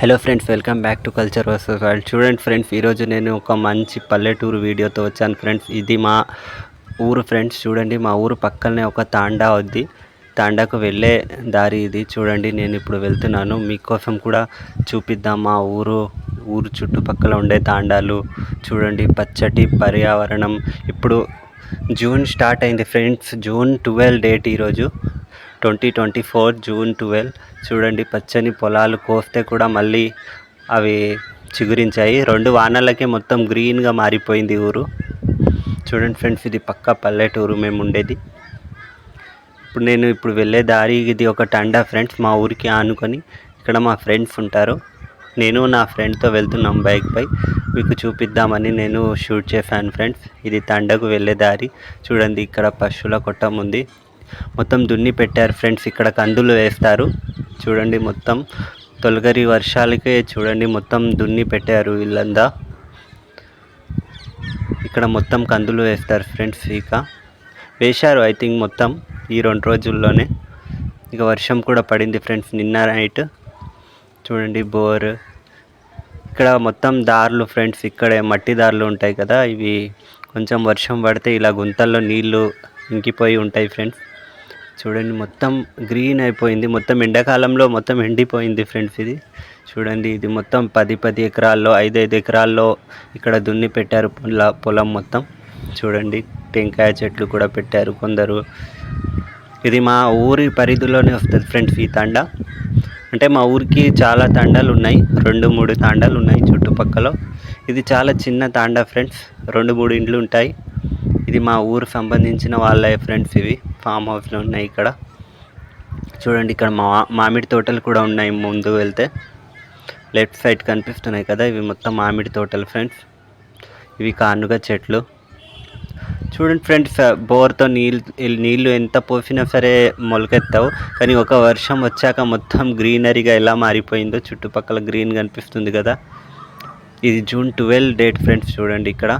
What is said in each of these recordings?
Hello friends welcome back to culture versus world చూడండి friends ఈరోజు నేను ఒక మంచి పల్లెటూరు వీడియోతో వచ్చాను ఫ్రెండ్స్ ఇది మా ఊరు ఫ్రెండ్స్ చూడండి. మా ఊరు పక్కనే ఒక తాండా ఉంది. తాండాకు వెళ్ళే దారి ఇది. చూడండి నేను ఇప్పుడు వెళ్తున్నాను. మీకోసం కూడా చూపిద్దాం మా ఊరు ఊరు చుట్టుపక్కల ఉండే తాండాలు. చూడండి పచ్చటి పర్యావరణం. ఇప్పుడు జూన్ స్టార్ట్ అయింది ఫ్రెండ్స్ జూన్ ట్వెల్వ్ డేట్ ఈరోజు. Twenty twenty four June twelve. చూడండి పచ్చని పొలాలు కోస్తే కూడా మళ్ళీ అవి చిగురించాయి. రెండు వానలకే మొత్తం గ్రీన్గా మారిపోయింది ఊరు. చూడండి ఫ్రెండ్స్ ఇది పక్క పల్లెటూరు మేము ఉండేది. ఇప్పుడు నేను ఇప్పుడు వెళ్ళే దారి ఇది ఒక టండా ఫ్రెండ్స్ మా ఊరికి ఆనుకొని ఇక్కడ మా ఫ్రెండ్స్ ఉంటారు. నేను నా ఫ్రెండ్తో వెళ్తున్నాం బైక్పై మీకు చూపిద్దామని నేను షూట్ చేశాను ఫ్రెండ్స్. ఇది తండకు వెళ్ళే దారి. చూడండి ఇక్కడ పశువుల కొట్టం ఉంది. మొత్తం దున్ని పెట్టారు ఫ్రెండ్స్ ఇక్కడ కందులు వేస్తారు. చూడండి మొత్తం. తొలగరి వర్షాలకే చూడండి మొత్తం దున్ని పెట్టారు వీళ్ళందా ఇక్కడ మొత్తం కందులు వేస్తారు ఫ్రెండ్స్ ఇక. వేశారు ఐ థింక్ మొత్తం ఈ రెండు రోజుల్లోనే. ఇక వర్షం కూడా పడింది ఫ్రెండ్స్ నిన్న నైట్. చూడండి బోర్. ఇక్కడ మొత్తం దారులు ఫ్రెండ్స్ ఇక్కడే మట్టి దారులు ఉంటాయి కదా ఇవి కొంచెం వర్షం పడితే ఇలా గుంతల్లో నీళ్ళు ఇంకిపోయి ఉంటాయి ఫ్రెండ్స్. చూడండి మొత్తం గ్రీన్ అయిపోయింది. మొత్తం ఎండాకాలంలో మొత్తం ఎండిపోయింది ఫ్రెండ్స్ ఇది. చూడండి ఇది మొత్తం పది పది ఎకరాల్లో ఐదు ఐదు ఎకరాల్లో ఇక్కడ దున్ని పెట్టారు పొల పొలం మొత్తం. చూడండి టెంకాయ చెట్లు కూడా పెట్టారు కొందరు. ఇది మా ఊరి పరిధిలోనే వస్తుంది ఫ్రెండ్స్ ఈ తండ. అంటే మా ఊరికి చాలా తండాలు ఉన్నాయి. రెండు మూడు తాండాలు ఉన్నాయి చుట్టుపక్కల. ఇది చాలా చిన్న తాండా ఫ్రెండ్స్ రెండు మూడు ఇండ్లు ఉంటాయి. ఇది మా ఊరు సంబంధించిన వాళ్ళ ఫ్రెండ్స్ ఇవి. ఫామ్ హౌస్లు ఉన్నాయి ఇక్కడ. చూడండి ఇక్కడ మా మామిడి తోటలు కూడా ఉన్నాయి ముందు వెళ్తే. లెఫ్ట్ సైడ్ కనిపిస్తున్నాయి కదా ఇవి మొత్తం మామిడి తోటలు ఫ్రెండ్స్ ఇవి కానుగ చెట్లు. చూడండి ఫ్రెండ్స్ బోర్తో నీళ్ళు నీళ్ళు ఎంత పోసినా సరే మొలకెత్తావు. కానీ ఒక వర్షం వచ్చాక మొత్తం గ్రీనరీగా ఎలా మారిపోయిందో చుట్టుపక్కల గ్రీన్ కనిపిస్తుంది కదా. ఇది జూన్ ట్వెల్వ్ డేట్ ఫ్రెండ్స్ చూడండి ఇక్కడ.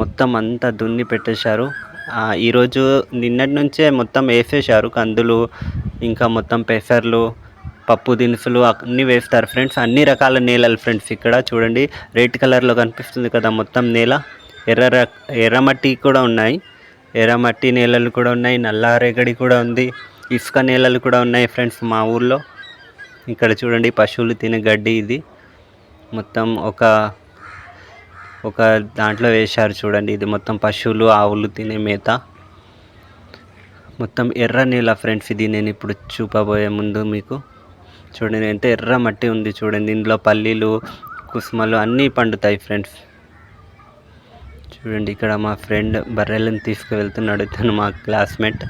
మొత్తం అంతా దున్ని పెట్టేశారు. ఈరోజు నిన్నటి నుంచే మొత్తం వేసేశారు కందులు ఇంకా మొత్తం పెసర్లు పప్పు దినుసులు అన్నీ వేస్తారు ఫ్రెండ్స్. అన్ని రకాల నేలలు ఫ్రెండ్స్ ఇక్కడ చూడండి. రెడ్ కలర్లో కనిపిస్తుంది కదా మొత్తం నేల. ఎర్ర ఎర్రమట్టి కూడా ఉన్నాయి. ఎర్రమట్టి నేలలు కూడా ఉన్నాయి. నల్లారేగడి కూడా ఉంది. ఇసుక నేలలు కూడా ఉన్నాయి ఫ్రెండ్స్ మా ఊర్లో. ఇక్కడ చూడండి పశువులు తినే గడ్డి ఇది. మొత్తం ఒక ఒక దాంట్లో వేశారు చూడండి. ఇది మొత్తం పశువులు ఆవులు తినే మేత. మొత్తం ఎర్ర నేల ఫ్రెండ్స్ ఇది నేను ఇప్పుడు చూపబోయే ముందు మీకు. చూడండి ఎంత ఎర్ర మట్టి ఉంది చూడండి. ఇందులో పల్లీలు కుసుమలు అన్నీ పండుతాయి ఫ్రెండ్స్. చూడండి ఇక్కడ మా ఫ్రెండ్ బర్రెలను తీసుకువెళ్తున్నాడు. తను మా క్లాస్మేట్.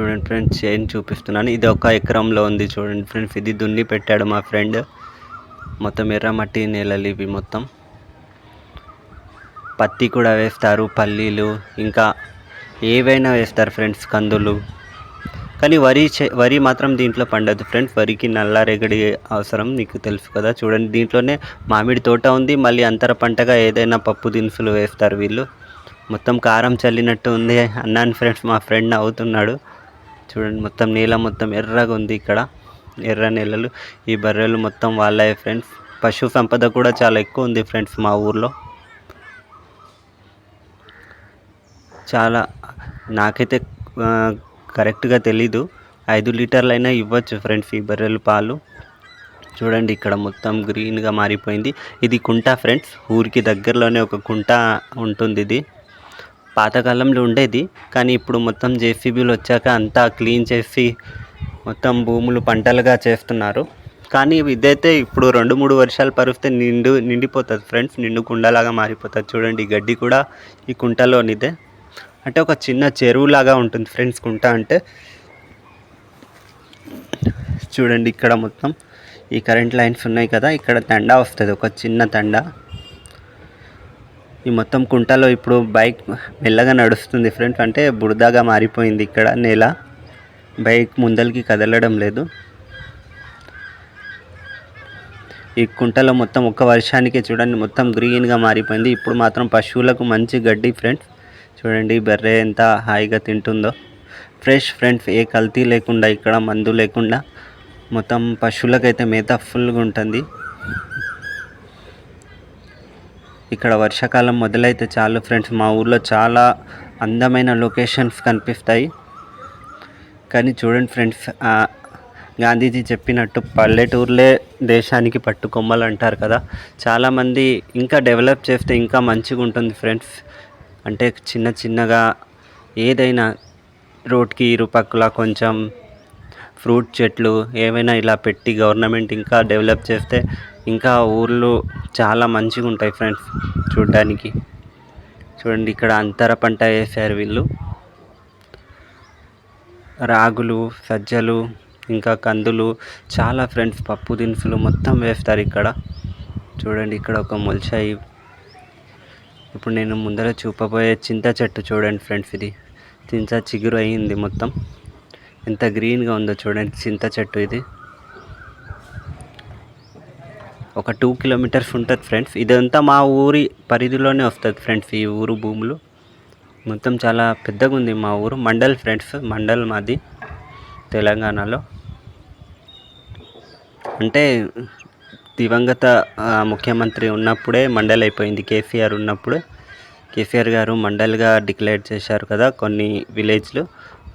చూడండి ఫ్రెండ్స్ చైన్ చూపిస్తున్నాను. ఇది ఒక ఎకరంలో ఉంది చూడండి ఫ్రెండ్స్. ఇది దున్ని పెట్టాడు మా ఫ్రెండ్. మొత్తం ఎర్రమట్టి నేలలు ఇవి మొత్తం. పత్తి కూడా వేస్తారు పల్లీలు ఇంకా ఏవైనా వేస్తారు ఫ్రెండ్స్ కందులు. కానీ వరి చే- వరి మాత్రం దీంట్లో పండదు ఫ్రెండ్స్. వరికి నల్ల రేగడి అవసరం నీకు తెలుసు కదా. చూడండి దీంట్లోనే మామిడి తోట ఉంది. మళ్ళీ అంతర పంటగా ఏదైనా పప్పు దినుసులు వేస్తారు వీళ్ళు. మొత్తం కారం చల్లినట్టు ఉంది అన్నాను ఫ్రెండ్స్ మా ఫ్రెండ్ అవుతున్నాడు చూడండి మొత్తం నేల మొత్తం ఎర్రగా ఉంది ఇక్కడ. ఎర్ర నేలలు. ఈ బర్రెలు మొత్తం వాళ్ళే ఫ్రెండ్స్ పశు సంపద కూడా చాలా ఎక్కువ ఉంది ఫ్రెండ్స్ మా ఊర్లో. చాలా నాకైతే కరెక్ట్గా తెలీదు. ఐదు లీటర్లైనా ఇవ్వచ్చు ఫ్రెండ్స్ ఈ బర్రెలు పాలు. చూడండి ఇక్కడ మొత్తం గ్రీన్గా మారిపోయింది. ఇది కుంట ఫ్రెండ్స్ ఊరికి దగ్గరలోనే ఒక కుంట ఉంటుంది ఇది. పాతకాలంలో ఉండేది. కానీ ఇప్పుడు మొత్తం జేసీబీలు వచ్చాక అంతా క్లీన్ చేసి మొత్తం భూములు పంటలుగా చేస్తున్నారు. కానీ ఇదైతే ఇప్పుడు రెండు మూడు వర్షాలు పరిస్తే నిండు నిండిపోతుంది ఫ్రెండ్స్. నిండు కుండలాగా మారిపోతుంది. చూడండి గడ్డి కూడా ఈ కుంటలోనిదే. అంటే ఒక చిన్న చెరువులాగా ఉంటుంది ఫ్రెండ్స్ కుంట అంటే. చూడండి ఇక్కడ మొత్తం ఈ కరెంట్ లైన్స్ ఉన్నాయి కదా. ఇక్కడ తండా వస్తుంది ఒక చిన్న తండా. ఈ మొత్తం కుంటలో ఇప్పుడు బైక్ మెల్లగా నడుస్తుంది ఫ్రెండ్స్. అంటే బురదగా మారిపోయింది ఇక్కడ నేల. బైక్ ముందరికి కదలడం లేదు. ఈ కుంటలో మొత్తం ఒక్క వర్షానికే చూడండి. మొత్తం గ్రీన్గా మారిపోయింది. ఇప్పుడు మాత్రం పశువులకు మంచి గడ్డి ఫ్రెండ్స్. చూడండి బర్రె ఎంత హాయిగా తింటుందో. ఫ్రెష్ ఫ్రెండ్స్ ఏ కల్తీ లేకుండా ఇక్కడ మందు లేకుండా మొత్తం పశువులకైతే మేత ఫుల్గా ఉంటుంది. ఇక్కడ వర్షాకాలం మొదలైతే చాలు ఫ్రెండ్స్. మా ఊర్లో చాలా అందమైన లొకేషన్స్ కనిపిస్తాయి. కానీ చూడండి ఫ్రెండ్స్ గాంధీజీ చెప్పినట్టు పల్లెటూర్లే దేశానికి పట్టుకొమ్మలు అంటారు కదా. చాలామంది ఇంకా డెవలప్ చేస్తే ఇంకా మంచిగా ఉంటుంది ఫ్రెండ్స్. అంటే చిన్న చిన్నగా ఏదైనా రోడ్కి ఇరుపక్కల కొంచెం ఫ్రూట్ చెట్లు ఏమైనా ఇలా పెట్టి గవర్నమెంట్ ఇంకా డెవలప్ చేస్తే ఇంకా ఊర్లు చాలా మంచిగా ఉంటాయి ఫ్రెండ్స్ చూడ్డానికి. చూడండి ఇక్కడ అంతర పంట వేసారు వీళ్ళు. రాగులు సజ్జలు ఇంకా కందులు చాలా ఫ్రెండ్స్ పప్పు దినుసులు మొత్తం వేస్తారు ఇక్కడ. చూడండి ఇక్కడ ఒక మొలిచాయి. ఇప్పుడు నేను ముందర చూపబోయే చింత చెట్టు చూడండి ఫ్రెండ్స్ ఇది. చింత చిగురు అయింది మొత్తం. ఎంత గ్రీన్గా ఉందో చూడండి చింత చెట్టు ఇది. ఒక టూ కిలోమీటర్స్ ఉంటుంది ఫ్రెండ్స్ ఇదంతా మా ఊరి పరిధిలోనే వస్తుంది ఫ్రెండ్స్ ఈ ఊరు భూములు. మొత్తం చాలా పెద్దగా ఉంది మా ఊరు. మండల్ ఫ్రెండ్స్ మండల్ మాది తెలంగాణలో. అంటే దివంగత ముఖ్యమంత్రి ఉన్నప్పుడే మండల్ అయిపోయింది కేసీఆర్ ఉన్నప్పుడు. కేసీఆర్ గారు మండల్గా డిక్లేర్ చేశారు కదా కొన్ని విలేజ్లు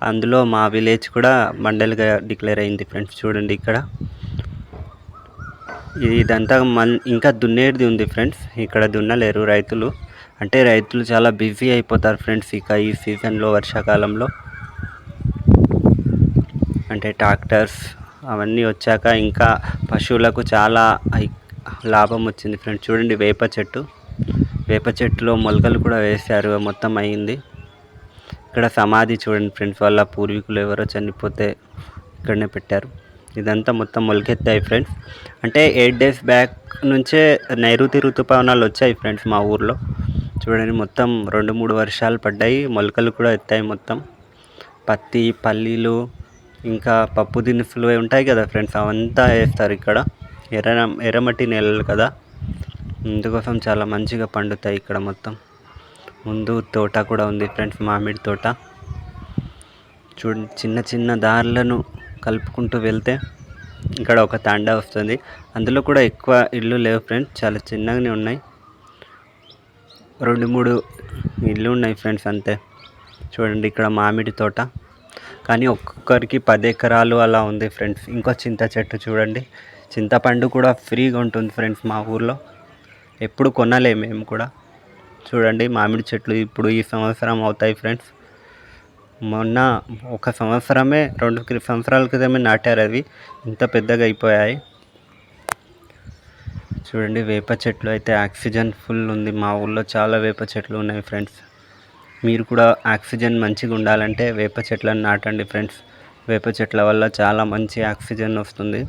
అందులో మా విలేజ్ కూడా మండల్గా డిక్లేర్ అయింది ఫ్రెండ్స్ చూడండి ఇక్కడ. ఇదంతా మన్ ఇంకా దున్నేది ఉంది ఫ్రెండ్స్. ఇక్కడ దున్నలేరు రైతులు. అంటే రైతులు చాలా బిజీ అయిపోతారు ఫ్రెండ్స్ ఇక ఈ సీజన్లో వర్షాకాలంలో. అంటే ట్రాక్టర్స్ అవన్నీ వచ్చాక ఇంకా పశువులకు చాలా ఐ- లాభం వచ్చింది ఫ్రెండ్స్. చూడండి వేప చెట్టు. వేప చెట్టులో మొలకలు కూడా వేశారు. మొత్తం అయింది. ఇక్కడ సమాధి చూడండి ఫ్రెండ్స్. వాళ్ళ పూర్వీకులు ఎవరో చనిపోతే ఇక్కడనే పెట్టారు. ఇదంతా మొత్తం మొలకెత్తాయి ఫ్రెండ్స్. అంటే ఎయిట్ డేస్ బ్యాక్ నుంచే నైరుతి ఋతుపవనాలు వచ్చాయి ఫ్రెండ్స్ మా ఊర్లో. చూడండి మొత్తం రెండు మూడు వర్షాలు పడ్డాయి మొలకలు కూడా ఎత్తాయి మొత్తం. పత్తి పల్లీలు ఇంకా పప్పు దినుసులు ఉంటాయి కదా ఫ్రెండ్స్ అవంతా వేస్తారు ఇక్కడ. ఎర్ర ఎర్రమట్టి నేలలు కదా. అందుకోసం చాలా మంచిగా పండుతాయి ఇక్కడ మొత్తం. ముందు తోట కూడా ఉంది ఫ్రెండ్స్ మామిడి తోట. చూడండి చిన్న చిన్న దారులను కలుపుకుంటూ వెళ్తే ఇక్కడ ఒక తాండా వస్తుంది. అందులో కూడా ఎక్కువ ఇల్లు లేవు ఫ్రెండ్స్. చాలా చిన్నగానే ఉన్నాయి. రెండు మూడు ఇల్లు ఉన్నాయి ఫ్రెండ్స్ అంతే. చూడండి ఇక్కడ మామిడి తోట. కానీ ఒక్కొక్కరికి పది ఎకరాలు అలా ఉంది ఫ్రెండ్స్. ఇంకో చింత చెట్టు చూడండి. చింతపండు కూడా ఫ్రీగా ఉంటుంది ఫ్రెండ్స్ మా ఊర్లో. ఎప్పుడు కొనలే మేము కూడా. చూడండి మామిడి చెట్లు ఇప్పుడు ఈ సంవత్సరం అవుతాయి ఫ్రెండ్స్. మొన్న ఒక సంవత్సరమే రెండు సంవత్సరాల క్రితమే నాటారు అవి. ఇంత పెద్దగా అయిపోయాయి. చూడండి వేప చెట్లు అయితే ఆక్సిజన్ ఫుల్ ఉంది. మా ఊళ్ళో చాలా వేప చెట్లు ఉన్నాయి ఫ్రెండ్స్. మీరు కూడా ఆక్సిజన్ మంచిగా ఉండాలంటే వేప చెట్లను నాటండి ఫ్రెండ్స్. వేప చెట్ల వల్ల చాలా మంచి ఆక్సిజన్ వస్తుంది.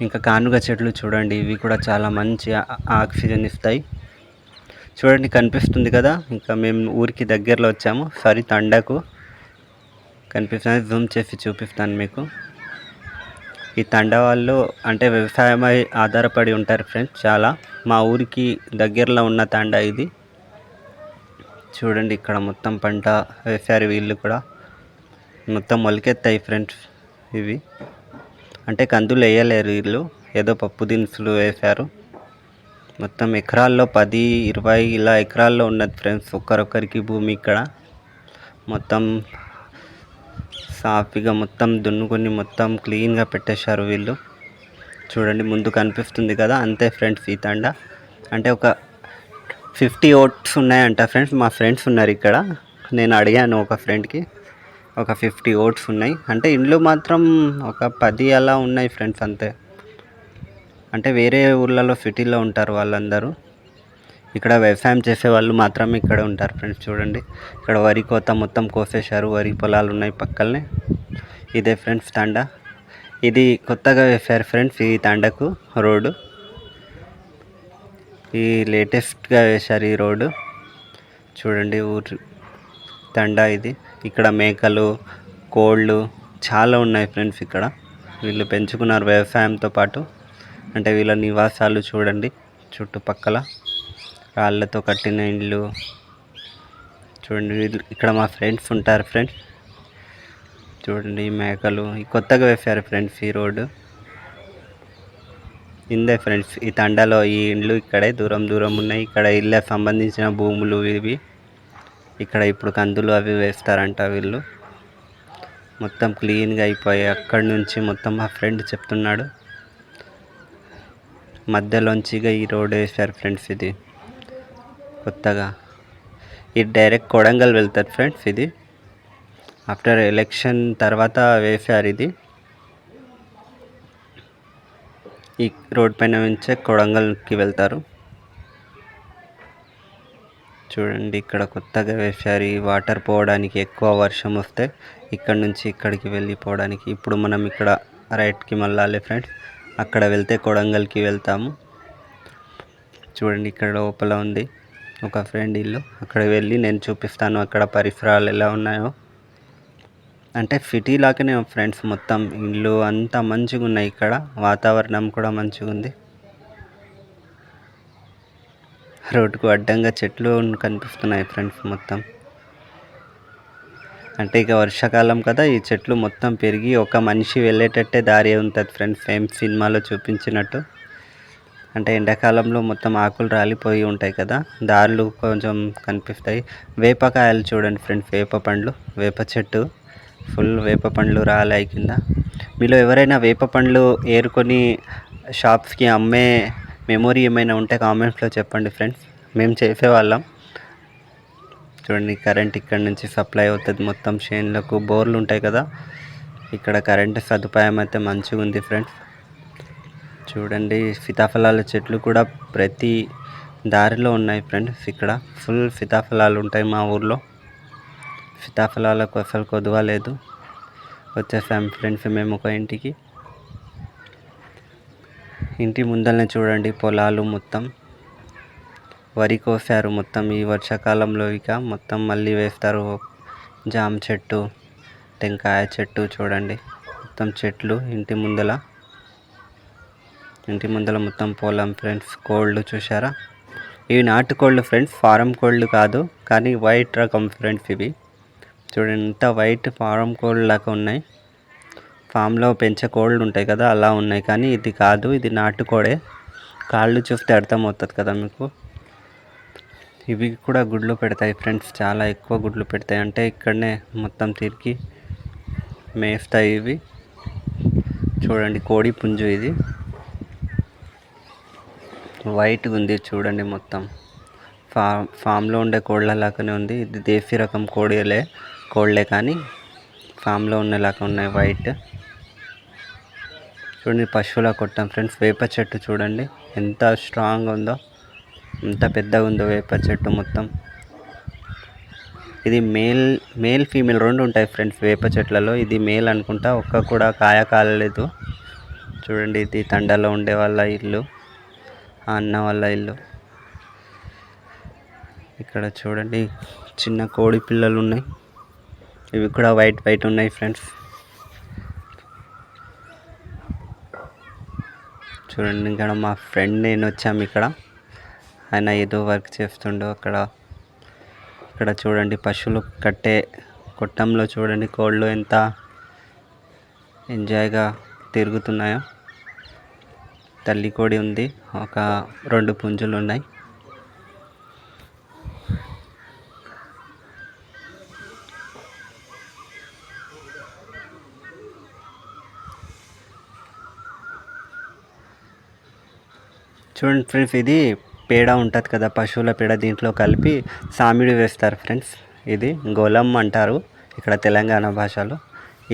ఇంకా కానుగ చెట్లు చూడండి ఇవి కూడా చాలా మంచి ఆక్సిజన్ ఇస్తాయి. చూడండి కనిపిస్తుంది కదా? ఇంకా మేము ఊరికి దగ్గరలో వచ్చాము. సారీ తండకు. కనిపిస్తుంది జూమ్ చేసి చూపిస్తాను మీకు. ఈ తండవాళ్ళు అంటే వ్యవసాయమై ఆధారపడి ఉంటారు ఫ్రెండ్స్ చాలా. మా ఊరికి దగ్గరలో ఉన్న తండ ఇది. చూడండి ఇక్కడ మొత్తం పంట వేసారు వీళ్ళు కూడా. మొత్తం మొలకెత్తాయి ఫ్రెండ్స్ ఇవి. అంటే కందులు వేయలేరు వీళ్ళు. ఏదో పప్పు దినుసులు వేశారు. మొత్తం ఎకరాల్లో పది ఇరవై ఇలా ఎకరాల్లో ఉన్నది ఫ్రెండ్స్. ఒక్కరొక్కరికి భూమి ఇక్కడ. మొత్తం సాఫీగా మొత్తం దున్నుకొని మొత్తం క్లీన్గా పెట్టేశారు వీళ్ళు. చూడండి ముందు కనిపిస్తుంది కదా అంతే ఫ్రెండ్స్ ఈ తండ. అంటే ఒక ఫిఫ్టీ ఓట్స్ ఉన్నాయంట ఫ్రెండ్స్ మా ఫ్రెండ్స్ ఉన్నారు ఇక్కడ. నేను అడిగాను ఒక ఫ్రెండ్కి ఒక ఫిఫ్టీ ఓట్స్ ఉన్నాయి. అంటే ఇండ్లు మాత్రం ఒక పది అలా ఉన్నాయి ఫ్రెండ్స్ అంతే. అంటే వేరే ఊర్లలో సిటీలో ఉంటారు వాళ్ళందరూ. ఇక్కడ వ్యవసాయం చేసే వాళ్ళు మాత్రమే ఇక్కడ ఉంటారు ఫ్రెండ్స్ చూడండి. ఇక్కడ వరి కోత మొత్తం కోసేశారు. వరి పొలాలు ఉన్నాయి పక్కనే ఇదే ఫ్రెండ్స్ తాండా. ఇది కొత్తగా వేశారు ఫ్రెండ్స్ ఈ తాండకు రోడ్డు. ఈ లేటెస్ట్గా వేశారు ఈ రోడ్డు. చూడండి ఊరు తండా ఇది. ఇక్కడ మేకలు కోళ్ళు చాలా ఉన్నాయి ఫ్రెండ్స్ ఇక్కడ. వీళ్ళు పెంచుకున్నారు వ్యవసాయంతో పాటు. అంటే వీళ్ళ నివాసాలు చూడండి చుట్టుపక్కల. రాళ్ళతో కట్టిన ఇల్లు చూడండి ఇక్కడ మా ఫ్రెండ్స్ ఉంటారు ఫ్రెండ్స్. చూడండి మేకలు. ఈ కొత్తగా వేశారు ఫ్రెండ్స్ ఈ రోడ్డు. ఇందే ఫ్రెండ్స్ ఈ తండాలో ఈ ఇండ్లు ఇక్కడే దూరం దూరం ఉన్నాయి. ఇక్కడ ఇళ్ళ సంబంధించిన భూములు ఇవి. ఇక్కడ ఇప్పుడు కందులు అవి వేస్తారంట వీళ్ళు. మొత్తం క్లీన్గా అయిపోయాయి అక్కడి నుంచి మొత్తం మా ఫ్రెండ్ చెప్తున్నాడు. మధ్యలోంచిగా ఈ రోడ్ వేశారు ఫ్రెండ్స్ ఇది. కొత్తగా. ఇది డైరెక్ట్ కొడంగల్ వెళ్తారు ఫ్రెండ్స్ ఇది. ఆఫ్టర్ ఎలక్షన్ తర్వాత వేశారు ఇది. ఈ రోడ్ పైన నుంచే కొడంగల్కి వెళ్తారు. చూడండి ఇక్కడ కొత్తగా వేశారు ఈ వాటర్ పోవడానికి ఎక్కువ వర్షం వస్తే ఇక్కడ నుంచి ఇక్కడికి వెళ్ళిపోవడానికి. ఇప్పుడు మనం ఇక్కడ రైట్కి మళ్ళాలి ఫ్రెండ్స్. అక్కడ వెళ్తే కొడంగల్కి వెళ్తాము. చూడండి ఇక్కడ లోపల ఉంది. ఒక ఫ్రెండ్ ఇల్లు. అక్కడ వెళ్ళి నేను చూపిస్తాను అక్కడ పరిసరాలు ఎలా ఉన్నాయో. అంటే సిటీ లాగానే ఫ్రెండ్స్ మొత్తం ఇల్లు అంతా మంచిగా ఉన్నాయి ఇక్కడ. వాతావరణం కూడా మంచిగా ఉంది. రోడ్డుకు అడ్డంగా చెట్లు కనిపిస్తున్నాయి ఫ్రెండ్స్ మొత్తం. అంటే ఇక వర్షాకాలం కదా ఈ చెట్లు మొత్తం పెరిగి ఒక మనిషి వెళ్ళేటట్టే దారి ఉంటుంది ఫ్రెండ్స్ ఫేమ్ సినిమాలో చూపించినట్టు. అంటే ఎండాకాలంలో మొత్తం ఆకులు రాలిపోయి ఉంటాయి కదా దారులు కొంచెం కనిపిస్తాయి. వేపకాయలు చూడండి ఫ్రెండ్స్ వేప పండ్లు వేప చెట్టు ఫుల్ వేప పండ్లు రాలాయి కింద. మీలో ఎవరైనా వేప పండ్లు ఏరుకొని షాప్స్కి అమ్మే మెమొరీ ఏమైనా ఉంటే కామెంట్స్లో చెప్పండి ఫ్రెండ్స్. మేము చేసేవాళ్ళం చూడండి కరెంట్ ఇక్కడ నుంచి సప్లై అవుతుంది మొత్తం చేన్లకు బోర్లు ఉంటాయి కదా ఇక్కడ కరెంట్ సదుపాయం అయితే మంచిగా ఉంది ఫ్రెండ్స్. చూడండి సీతాఫలాల చెట్లు కూడా ప్రతి దారిలో ఉన్నాయి ఫ్రెండ్స్. ఇక్కడ ఫుల్ సీతాఫలాలు ఉంటాయి మా ఊర్లో. సీతాఫలాలకు అసలు కొదువ లేదు. వచ్చేసాం ఫ్రెండ్స్ మేము ఒక ఇంటికి. ఇంటి ముందరనే చూడండి పొలాలు మొత్తం. వరి కోసారు మొత్తం ఈ వర్షాకాలంలో ఇక. మొత్తం మళ్ళీ వేస్తారు జామ చెట్టు టెంకాయ చెట్టు చూడండి. మొత్తం చెట్లు ఇంటి ముందల. ఇంటి ముందర మొత్తం పొలం ఫ్రెండ్స్ కోళ్ళు చూసారా ఇవి నాటుకోళ్ళు ఫ్రెండ్స్ ఫారం కోళ్ళు కాదు కానీ వైట్ రకం ఫ్రెండ్స్ ఇవి. చూడండి ఎంత వైట్ ఫారం కోళ్ళు లాగా ఉన్నాయి ఫామ్లో పెంచే కోళ్ళు ఉంటాయి కదా అలా ఉన్నాయి. కానీ ఇది కాదు ఇది నాటుకోడే కాళ్ళు చూస్తే అర్థమవుతుంది కదా మీకు? ఇవి కూడా గుడ్లు పెడతాయి ఫ్రెండ్స్ చాలా ఎక్కువ గుడ్లు పెడతాయి. అంటే ఇక్కడనే మొత్తం తిరిగి మేస్తాయి ఇవి. చూడండి కోడి పుంజు ఇది. వైట్గా ఉంది చూడండి మొత్తం. ఫామ్ ఫామ్లో ఉండే కోళ్ళ లాగానే ఉంది. ఇది దేశీ రకం కోడిలే కోళ్ళే కానీ ఫామ్లో ఉండేలాగా ఉన్నాయి వైట్. చూడండి పశువుల కొట్టాం ఫ్రెండ్స్. వేప చెట్టు చూడండి. ఎంత స్ట్రాంగ్ ఉందో ఎంత పెద్దగా ఉందో వేప చెట్టు మొత్తం. ఇది మేల్ మేల్ ఫీమేల్ రెండు ఉంటాయి ఫ్రెండ్స్ వేప చెట్లలో. ఇది మేల్ అనుకుంటా ఒక్క కూడా కాయ కాలలేదు. చూడండి ఇది తండలో ఉండే వాళ్ళ ఇల్లు. ఆ అన్న వాళ్ళ ఇల్లు. ఇక్కడ చూడండి చిన్న కోడి పిల్లలు ఉన్నాయి. ఇవి కూడా వైట్ వైట్ ఉన్నాయి ఫ్రెండ్స్. చూడండి ఇక్కడ మా ఫ్రెండ్ నేను వచ్చాము ఇక్కడ. ఆయన ఏదో వర్క్ చేస్తుండో అక్కడ. ఇక్కడ చూడండి పశువులు కట్టే కొట్టంలో చూడండి కోళ్ళు ఎంత ఎంజాయ్గా తిరుగుతున్నాయో. తల్లి కోడి ఉంది. ఒక రెండు పుంజులు ఉన్నాయి. చూడండి ఫ్రెండ్స్ ఇది పేడ ఉంటుంది కదా పశువుల పేడ దీంట్లో కలిపి సామిడి వేస్తారు ఫ్రెండ్స్. ఇది గోలం అంటారు ఇక్కడ తెలంగాణ భాషలో.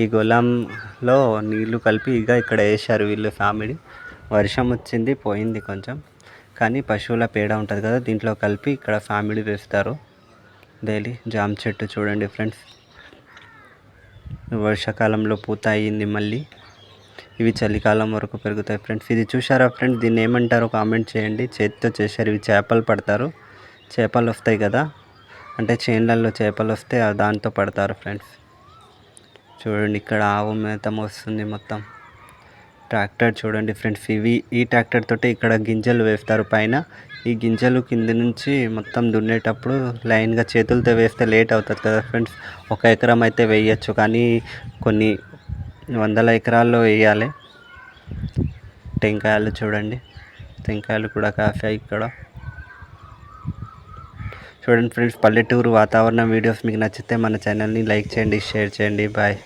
ఈ గోలంలో నీళ్ళు కలిపి ఇక ఇక్కడ వేశారు వీళ్ళు సామిడి. వర్షం వచ్చింది పోయింది కొంచెం. కానీ పశువుల పేడ ఉంటుంది కదా దీంట్లో కలిపి ఇక్కడ ఫ్యామిలీ వేస్తారు. డైలీ జామ చెట్టు చూడండి ఫ్రెండ్స్. వర్షాకాలంలో పూత అయ్యింది మళ్ళీ. ఇవి చలికాలం వరకు పెరుగుతాయి ఫ్రెండ్స్. ఇది చూసారా ఫ్రెండ్స్? దీన్ని ఏమంటారో కామెంట్ చేయండి. చేతితో చేశారు ఇవి చేపలు పడతారు. చేపలు వస్తాయి కదా. అంటే చేన్లలో చేపలు వస్తే ఆ దాంతో పడతారు ఫ్రెండ్స్. చూడండి ఇక్కడ ఆవు మేత వస్తుంది మొత్తం. ట్రాక్టర్ చూడండి ఫ్రెండ్స్. ఇవి ఈ ట్రాక్టర్ తోటి ఇక్కడ గింజలు వేస్తారు. పైన ఈ గింజలు కింద నుంచి మొత్తం దున్నేటప్పుడు లైన్గా చేతులతో వేస్తే లేట్ అవుతుంది కదా ఫ్రెండ్స్. ఒక ఎకరం అయితే వేయచ్చు కానీ కొన్ని వందల ఎకరాల్లో వేయాలి. టెంకాయలు చూడండి. టెంకాయలు కూడా కాసాయి ఇక్కడ. చూడండి ఫ్రెండ్స్ పల్లెటూరు వాతావరణం వీడియోస్ మీకు నచ్చితే మన ఛానల్ని లైక్ చేయండి షేర్ చేయండి. బాయ్.